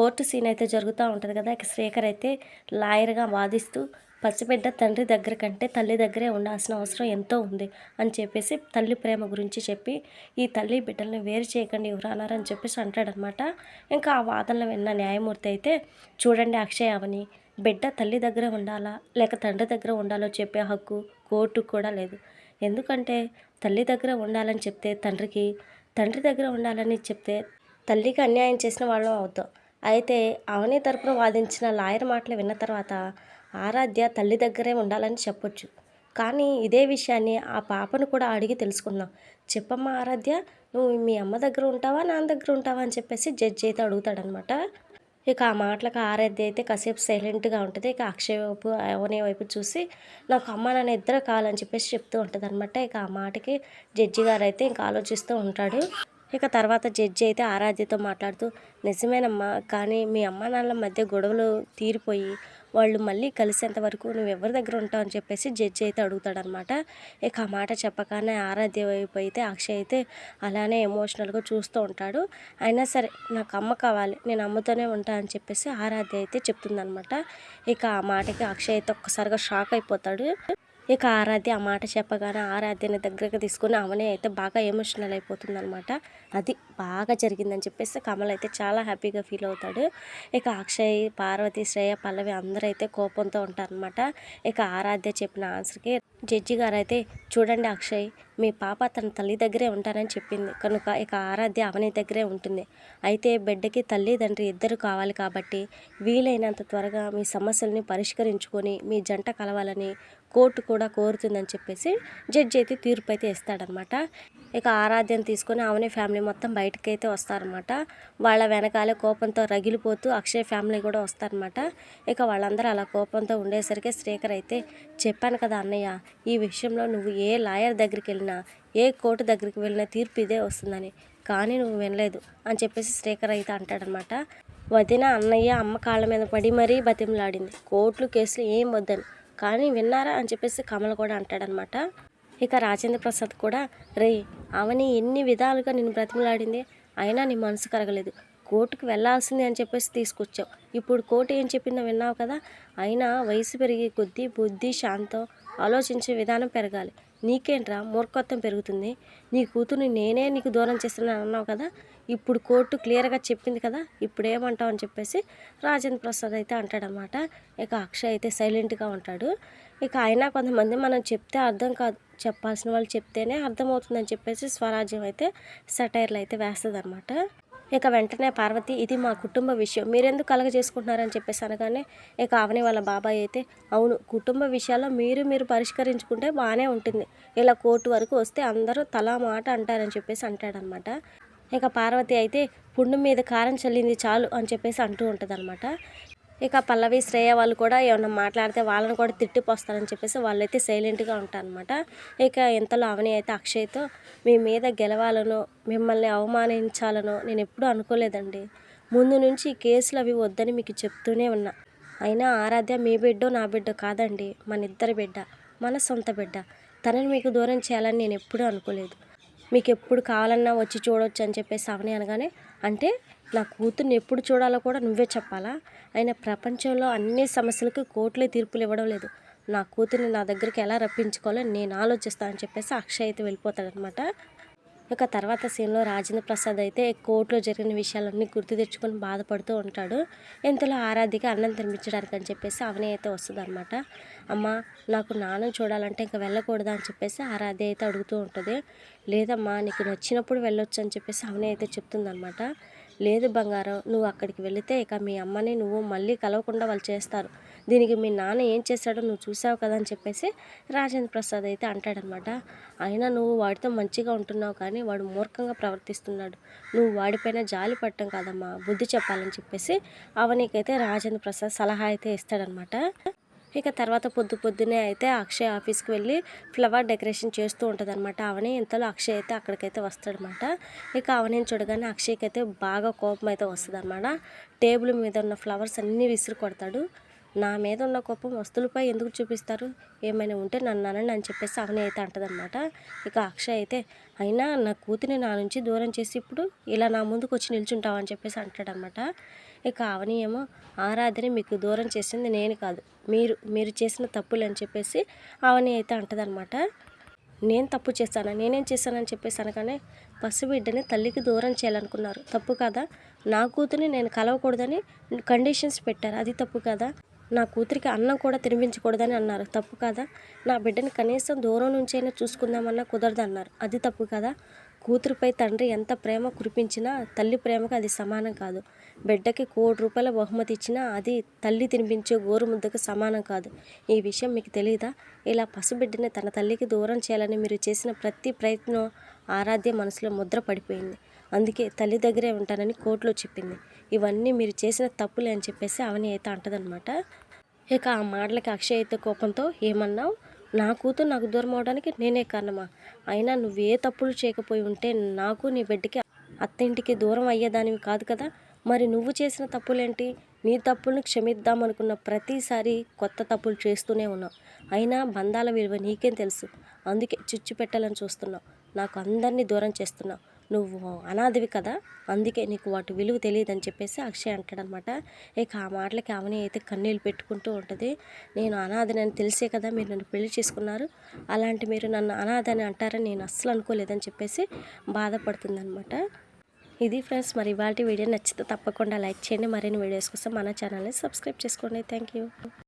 Court scene అయితే జరుగుతూ ఉంటుంది కదా ఇక శ్రీకర్ అయితే లాయర్గా వాదిస్తూ పసిబిడ్డ తండ్రి దగ్గర కంటే తల్లి దగ్గరే ఉండాల్సిన అవసరం ఎంతో ఉంది అని చెప్పేసి తల్లి ప్రేమ గురించి చెప్పి ఈ తల్లి బిడ్డల్ని వేరు చేయకండి ఎవరన్నారు అని చెప్పేసి అంటాడనమాట. ఇంకా ఆ వాదనలు విన్న న్యాయమూర్తి అయితే చూడండి అక్షయ్ అవని బిడ్డ తల్లి దగ్గర ఉండాలా లేక తండ్రి దగ్గర ఉండాలో చెప్పే హక్కు కోర్టు కూడా లేదు. ఎందుకంటే తల్లి దగ్గర ఉండాలని చెప్తే తండ్రికి తండ్రి దగ్గర ఉండాలని చెప్తే తల్లికి అన్యాయం చేసిన వాళ్ళం అవుతాం. అయితే అవని తరపున వాదించిన లాయర్ మాటలు విన్న తర్వాత ఆరాధ్య తల్లి దగ్గరే ఉండాలని చెప్పొచ్చు. కానీ ఇదే విషయాన్ని ఆ పాపను కూడా అడిగి తెలుసుకుందాం. చెప్పమ్మా ఆరాధ్య నువ్వు మీ అమ్మ దగ్గర ఉంటావా నాన్న దగ్గర ఉంటావా అని చెప్పేసి జడ్జి అయితే అడుగుతాడనమాట ఇక ఆ మాటలకు ఆరాధ్య అయితే కాసేపు సైలెంట్గా ఉంటుంది. ఇక అక్షయ్ వైపు అవనే వైపు చూసి నాకు అమ్మ నాన్న ఇద్దరు కావాలని చెప్పేసి చెప్తూ ఉంటుంది అనమాట ఇక ఆ మాటకి జడ్జి గారు అయితే ఇంకా ఆలోచిస్తూ ఉంటాడు. ఇక తర్వాత జడ్జి అయితే ఆరాధ్యతో మాట్లాడుతూ నిజమేనమ్మా కానీ మీ అమ్మ నాన్నల మధ్య గొడవలు తీరిపోయి వాళ్ళు మళ్ళీ కలిసేంత వరకు నువ్వు ఎవరి దగ్గర ఉంటావు అని చెప్పేసి జడ్జి అయితే అడుగుతాడనమాట ఇక ఆ మాట చెప్పగానే ఆరాధ్య వైపు అయితే అక్షయ్ అయితే అలానే ఎమోషనల్గా చూస్తూ ఉంటాడు. అయినా సరే నాకు అమ్మ కావాలి నేను అమ్మతోనే ఉంటా అని చెప్పేసి ఆరాధ్య అయితే చెప్తుందనమాట ఇక ఆ మాటకి అక్షయ్ అయితే ఒక్కసారిగా షాక్ అయిపోతాడు. ఇక ఆరాధ్య ఆ మాట చెప్పగానే ఆరాధ్యని దగ్గరకు తీసుకుని అవనే అయితే బాగా ఎమోషనల్ అయిపోతుంది అనమాట అది బాగా జరిగిందని చెప్పేసి కమల్ అయితే చాలా హ్యాపీగా ఫీల్ అవుతాడు. ఇక అక్షయ్ పార్వతి శ్రేయ పల్లవి అందరూ అయితే కోపంతో ఉంటారనమాట ఇక ఆరాధ్య చెప్పిన ఆన్సర్కి జడ్జి గారైతే చూడండి అక్షయ్ మీ పాప తన తల్లి దగ్గరే ఉంటానని చెప్పింది. కనుక ఇక ఆరాధ్య అవని దగ్గరే ఉంటుంది. అయితే బిడ్డకి తల్లి తండ్రి ఇద్దరు కావాలి కాబట్టి వీలైనంత త్వరగా మీ సమస్యల్ని పరిష్కరించుకొని మీ జంట కలవాలని కోర్టు కూడా కోరుతుందని చెప్పేసి జడ్జి అయితే తీర్పు అయితే ఇస్తాడనమాట ఇక ఆరాధ్యం తీసుకొని అవని ఫ్యామిలీ మొత్తం బయటకు అయితే వస్తారనమాట వాళ్ళ వెనకాలే కోపంతో రగిలిపోతూ అక్షయ్ ఫ్యామిలీ కూడా వస్తారనమాట ఇక వాళ్ళందరూ అలా కోపంతో ఉండేసరికి శ్రీకర్ అయితే చెప్పాను కదా అన్నయ్య ఈ విషయంలో నువ్వు ఏ లాయర్ దగ్గరికి వెళ్ళినా ఏ కోర్టు దగ్గరికి వెళ్ళినా తీర్పు ఇదే వస్తుందని. కానీ నువ్వు వినలేదు అని చెప్పేసి శ్రీకర్ అయితే అంటాడనమాట వదిన అన్నయ్య అమ్మ కాళ్ళ మీద పడి మరీ బతిమలాడింది. కోర్టులు కేసులు ఏం వద్దని. కానీ విన్నారా అని చెప్పేసి కమల్ కూడా అంటాడనమాట ఇక రాజేంద్ర ప్రసాద్ కూడా రే అవని ఎన్ని విధాలుగా నేను బ్రతిమలాడింది అయినా నీ మనసు కరగలేదు. కోర్టుకు వెళ్ళాల్సిందే అని చెప్పేసి తీసుకొచ్చావు. ఇప్పుడు కోర్టు ఏం చెప్పిందో విన్నావు కదా? అయినా వయసు పెరిగే కొద్దీ బుద్ధి శాంతం ఆలోచించే విధానం పెరగాలి. నీకేంట్రా మూర్ఖత్వం పెరుగుతుంది? నీ కూతురుని నేనే నీకు దూరం చేస్తున్నాను అన్నావు కదా? ఇప్పుడు కోర్టు క్లియర్గా చెప్పింది కదా? ఇప్పుడు ఏమంటావు అని చెప్పేసి రాజేంద్ర ప్రసాద్ అయితే అంటాడనమాట. ఇక అక్షయ్ అయితే సైలెంట్గా ఉంటాడు. ఇక అయినా కొంతమంది మనం చెప్తే అర్థం కాదు. చెప్పాల్సిన వాళ్ళు చెప్తేనే అర్థమవుతుందని చెప్పేసి స్వరాజ్యం అయితే సటైర్లు అయితే వేస్తుంది అనమాట ఇక వెంటనే పార్వతి ఇది మా కుటుంబ విషయం. మీరెందుకు కలగ చేసుకుంటున్నారని చెప్పేసి అనగానే ఇక అవని వాళ్ళ బాబాయ్ అయితే అవును కుటుంబ విషయాల్లో మీరు మీరు పరిష్కరించుకుంటే బాగానే ఉంటుంది. ఇలా కోర్టు వరకు వస్తే అందరూ తలా మాట అంటారని చెప్పేసి అంటాడనమాట ఇక పార్వతి అయితే పుండు మీద కారం చల్లింది చాలు అని చెప్పేసి అంటూ ఉంటుంది అనమాట ఇక పల్లవి శ్రేయ వాళ్ళు కూడా ఏమన్నా మాట్లాడితే వాళ్ళని కూడా తిట్టిపోస్తారని చెప్పేసి వాళ్ళైతే సైలెంట్గా ఉంటారనమాట ఇక ఇంతలో అవని అయితే అక్షయ్తో మీ మీద గెలవాలనో మిమ్మల్ని అవమానించాలనో నేను ఎప్పుడూ అనుకోలేదండి. ముందు నుంచి ఈ కేసులు అవి వద్దని మీకు చెప్తూనే ఉన్నా. అయినా ఆరాధ్య మీ బిడ్డో నా బిడ్డో కాదండి. మన ఇద్దరి బిడ్డ మన సొంత బిడ్డ. తనని మీకు దూరం చేయాలని నేను ఎప్పుడూ అనుకోలేదు. మీకు ఎప్పుడు కావాలన్నా వచ్చి చూడవచ్చు అని చెప్పేసి అవని అనగానే అంటే నా కూతుర్ని ఎప్పుడు చూడాలో కూడా నువ్వే చెప్పాలా? అయినా ప్రపంచంలో అన్ని సమస్యలకు కోర్టులే తీర్పులు ఇవ్వడం లేదు. నా కూతుర్ని నా దగ్గరికి ఎలా రప్పించుకోవాలో నేను ఆలోచిస్తాను అని చెప్పేసి అక్షయ్ అయితే వెళ్ళిపోతాడనమాట. ఇక తర్వాత సీన్లో రాజేంద్ర ప్రసాద్ అయితే కోర్టులో జరిగిన విషయాలన్నీ గుర్తు తెచ్చుకొని బాధపడుతూ ఉంటాడు. ఇంతలో ఆరాధ్యకి అన్నం తినిపించడానికి అని చెప్పేసి అవని అయితే వస్తుంది అనమాట అమ్మ నాకు నాన్న చూడాలంటే ఇంకా వెళ్ళకూడదా అని చెప్పేసి ఆరాధ్య అయితే అడుగుతూ ఉంటుంది. లేదమ్మా నీకు నచ్చినప్పుడు వెళ్ళొచ్చు అని చెప్పేసి అవని అయితే చెప్తుందనమాట లేదు బంగారం నువ్వు అక్కడికి వెళితే ఇక మీ అమ్మని నువ్వు మళ్ళీ కలవకుండా వాళ్ళు చేస్తారు. దీనికి మీ నాన్న ఏం చేశాడో నువ్వు చూసావు కదా అని చెప్పేసి రాజేంద్ర ప్రసాద్ అయితే అంటాడనమాట. అయినా నువ్వు వాడితో మంచిగా ఉంటున్నావు కానీ వాడు మూర్ఖంగా ప్రవర్తిస్తున్నాడు. నువ్వు వాడిపైన జాలి పట్టడం కాదమ్మా బుద్ధి చెప్పాలని చెప్పేసి అవనీకైతే రాజేంద్ర ప్రసాద్ సలహా అయితే ఇస్తాడనమాట. ఇక తర్వాత పొద్దు పొద్దునే అయితే అక్షయ్ ఆఫీస్కి వెళ్ళి ఫ్లవర్ డెకరేషన్ చేస్తూ ఉంటుంది అనమాట అవని ఇంతలో అక్షయ్ అయితే అక్కడికైతే వస్తాడనమాట ఇక అవని చూడగానే అక్షయ్కి అయితే బాగా కోపం అయితే వస్తుంది అనమాట టేబుల్ మీద ఉన్న ఫ్లవర్స్ అన్నీ విసిరి కొడతాడు. నా మీద ఉన్న కోపం వస్తువులపై ఎందుకు చూపిస్తారు? ఏమైనా ఉంటే నన్ను అనండి అని చెప్పేసి అవని అయితే అంటదనమాట ఇక అక్షయ్ అయితే అయినా నా కూతుని నా నుంచి దూరం చేసి ఇప్పుడు ఇలా నా ముందుకు వచ్చి నిల్చుంటావు అని చెప్పేసి అంటాడనమాట ఇక అవని ఏమో ఆరాధని మీకు దూరం చేసింది నేను కాదు. మీరు మీరు చేసిన తప్పులు అని చెప్పేసి అవని అయితే అంటదనమాట నేను తప్పు చేశాను? నేనేం చేశానని చెప్పేసి అనగానే పసిబిడ్డని తల్లికి దూరం చేయాలనుకున్నారు. తప్పు కదా? నా కూతుర్ని నేను కలవకూడదని కండిషన్స్ పెట్టారు. అది తప్పు కదా? నా కూతురికి అన్నం కూడా తినిపించకూడదని అన్నారు. తప్పు కదా? నా బిడ్డని కనీసం దూరం నుంచైనా చూసుకుందామన్నా కుదరదు అన్నారు అది తప్పు కదా? కూతురుపై తండ్రి ఎంత ప్రేమ కురిపించినా తల్లి ప్రేమకు అది సమానం కాదు. బిడ్డకి కోటి రూపాయల బహుమతి ఇచ్చినా అది తల్లి తినిపించే గోరు ముద్దకు సమానం కాదు. ఈ విషయం మీకు తెలియదా ఇలా పసిబిడ్డని తన తల్లికి దూరం చేయాలని మీరు చేసిన ప్రతి ప్రయత్నం ఆరాధ్య మనసులో ముద్ర పడిపోయింది. అందుకే తల్లి దగ్గరే ఉంటానని కోర్టులో చెప్పింది. ఇవన్నీ మీరు చేసిన తప్పులే అని చెప్పేసి అవని అయితే అంటదనమాట ఇక ఆ మాటలకి అక్షయ్ అయితే కోపంతో ఏమన్నావు? నా కూతురు నాకు దూరం అవడానికి నేనే కారణమా? అయినా నువ్వు ఏ తప్పులు చేయకపోయి ఉంటే నాకు నీ బిడ్డకి అత్తింటికి దూరం అయ్యేదానివి కాదు కదా. మరి నువ్వు చేసిన తప్పులేంటి? నీ తప్పులను క్షమిద్దామనుకున్న ప్రతిసారి కొత్త తప్పులు చేస్తూనే ఉన్నావు. అయినా బంధాల విలువ నీకేం తెలుసు? అందుకే చిచ్చు పెట్టాలని చూస్తున్నావు. నాకు అందరినీ దూరం చేస్తున్నావు. నువ్వు అనాథవి కదా అందుకే నీకు వాటి విలువ తెలియదని చెప్పేసి అక్షయ్ అంటాడనమాట. ఇక ఆ మాటలకి ఆమెని అయితే కన్నీళ్ళు పెట్టుకుంటూ ఉంటుంది. నేను అనాథనని తెలిసే కదా మీరు నన్ను పెళ్ళి చేసుకున్నారు. అలాంటి మీరు నన్ను అనాథని అంటారని నేను అస్సలు అనుకోలేదని చెప్పేసి బాధపడుతుందనమాట. ఇది ఫ్రెండ్స్ మరి ఇవాళ వీడియో నచ్చితే తప్పకుండా లైక్ చేయండి. మరిన్ని వీడియోస్ కోసం మన ఛానల్ని సబ్స్క్రైబ్ చేసుకోండి. Thank you.